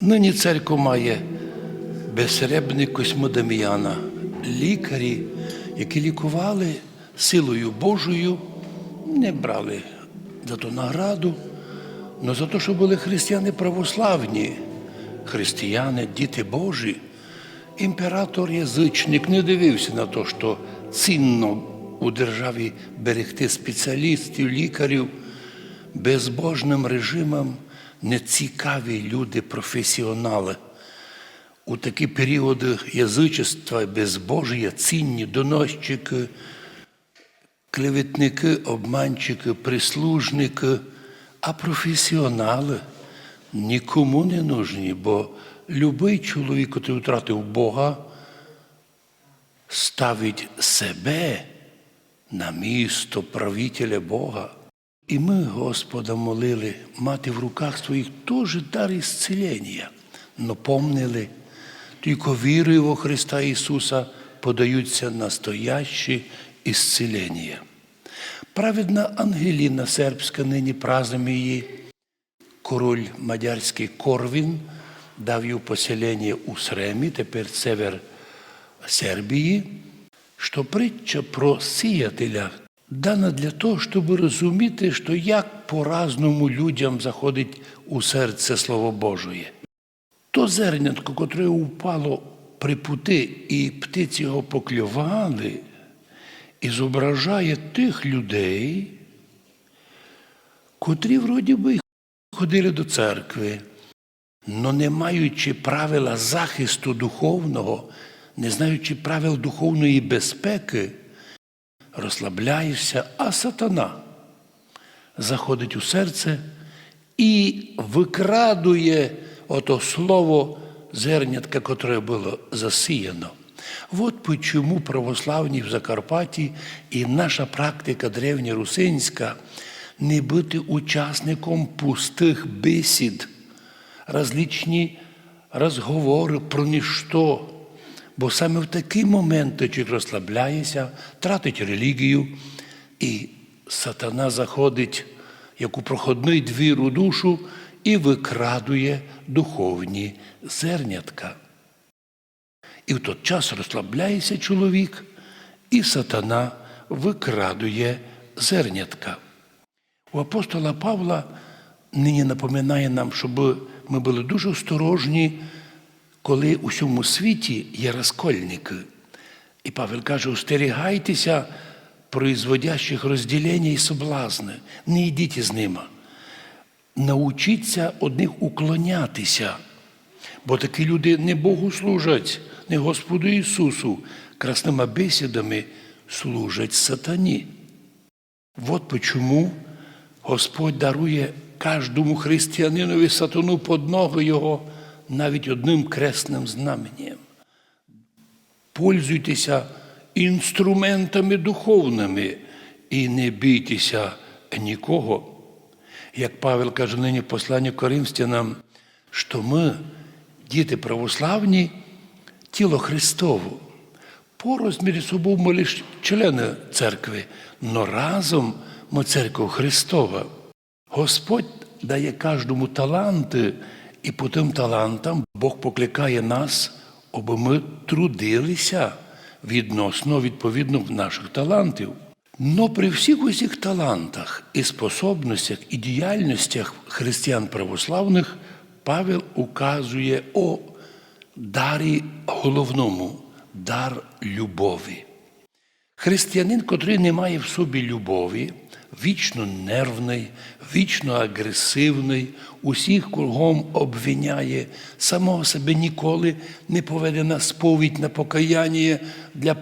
Нині церква має безсеребник Косьмо Дам'яна, лікарі, які лікували силою Божою, не брали за то награду, але за те, що були християни православні, християни, діти Божі. Імператор язичник не дивився на те, що цінно у державі берегти спеціалістів, лікарів, безбожним режимам нецікаві люди, професіонали. У такі періоди язичества і безбожія цінні доносчики, клеветники, обманщики, прислужники, а професіонали нікому не нужні, бо любий чоловік, який втратив Бога, ставить себе на місто правителя Бога. І ми Господа молили мати в руках своїх теж дар ісцелення, но помнили, тільки вірою во Христа Ісуса подаються настоящі ісцелення. Праведна Ангеліна сербська, нині празднуємо її, король мадярський Корвін дав їй поселення у Сремі, тепер север Сербії, що притча про сіятеля дана для того, щоб розуміти, що як по-разному людям заходить у серце Слово Божоє. То зернятко, котре упало при пути, і птиці його поклювали, і зображає тих людей, котрі вроді би ходили до церкви, но не маючи правила захисту духовного, не знаючи правил духовної безпеки, розслабляєшся, а сатана заходить у серце і викрадує ото слово зернятка, котре було засіяно. От почому православні в Закарпатті і наша практика древньорусинська не бути учасником пустих бесід, различні розговори про ніщо. Бо саме в такі моменти чоловік розслабляється, тратить релігію, і сатана заходить як у проходний двір у душу і викрадує духовні зернятка. І в той час розслабляється чоловік, і сатана викрадує зернятка. У апостола Павла нині напоминає нам, щоб ми були дуже осторожні, коли у всьому світі є розкольники. І Павел каже: остерігайтеся производящих розділення і соблазни, не йдіть з ними. Научіться одних уклонятися, бо такі люди не Богу служать, не Господу Ісусу, красними бесідами служать сатані. Вот почему Господь дарує кожному християнинові сатану под ноги його навіть одним кресним знаменем. Пользуйтеся інструментами духовними і не бійтеся нікого. Як Павел каже нині в посланні Коринфянам, що ми, діти православні, тіло Христово. По розмірі собою ми лише члени церкви, но разом ми церква Христова. Господь дає кожному таланти, і по тим талантам Бог покликає нас, аби ми трудилися відносно відповідно наших талантів. Но при всіх усіх талантах і способностях і діяльностях християн православних Павел указує о дарі головному дар любові. Християнин, котрий не має в собі любові, вічно нервний, вічно агресивний, усіх кругом обвиняє, самого себе ніколи не поведе на сповідь, на покаяння для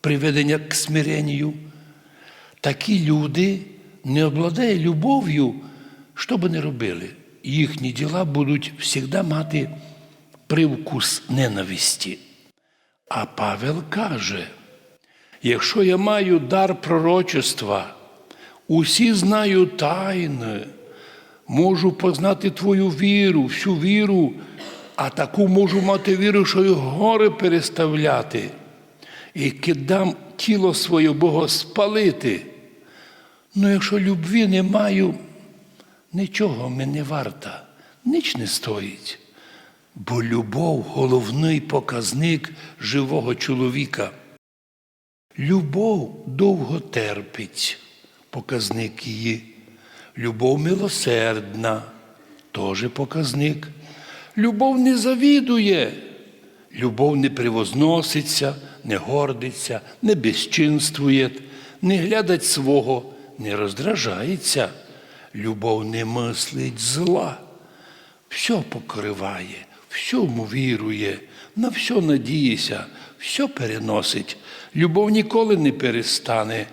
приведення к смиренню. Такі люди не обладає любов'ю, що би не робили. Їхні діла будуть завжди мати привкус ненависті. А Павел каже, якщо я маю дар пророчества, усі знаю тайни, можу познати твою віру, всю віру, а таку можу мати віру, що й гори переставляти, і кидам тіло своє Бога спалити. Ну, якщо любві не маю, нічого не варта, ніч не стоїть. Бо любов головний показник живого чоловіка. Любов довго терпить, показник її. Любов милосердна, теж показник. Любов не завідує, любов не привозноситься, не гордиться, не безчинствує, не глядать свого, не роздражається. Любов не мислить зла, все покриває, всьому вірує, на все надіється, все переносить. Любов ніколи не перестане,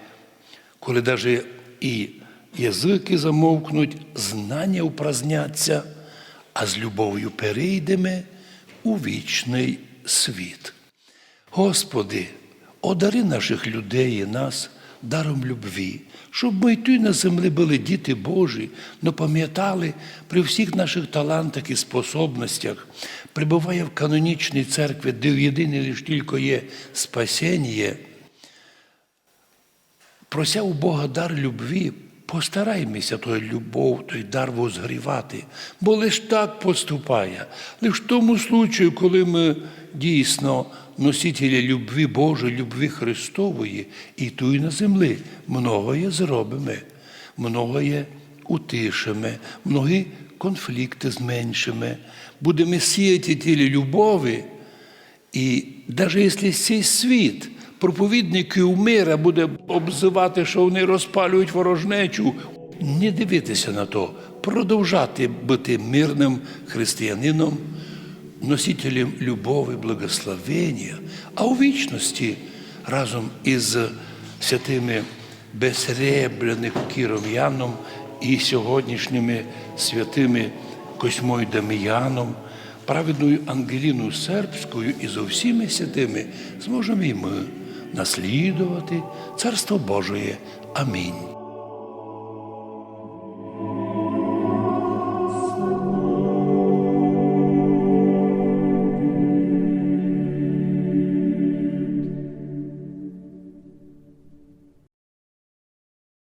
коли навіть і язики замовкнуть, знання упразняться, а з любов'ю перейдемо у вічний світ. Господи, одари наших людей і нас даром любві, щоб ми й тут на землі були діти Божі, но пам'ятали при всіх наших талантах і способностях, прибуває в канонічній церкві, де в єдине лиш тільки є спасіння, прося у Бога дар любві, постараймося той любов, той дар возгрівати, бо лиш так поступає. Лиш в тому случаю, коли ми дійсно носителі любві Божої, любві Христової, і ту і на землі многоє зробимо, многоє утишимо, многі конфлікти зменшимо, будемо сіяти тілі любові. І навіть якщо цей світ проповідників мира буде обзивати, що вони розпалюють ворожнечу, не дивитися на то, продовжати бути мирним християнином, носителем любові, благословення, а у вічності разом із святими безсребрених Кіром Яном і сьогоднішніми святими Косьмою Даміяном, праведною Ангеліною Сербською і зо всіми святими зможемо і ми наслідувати Царство Божоє. Амінь.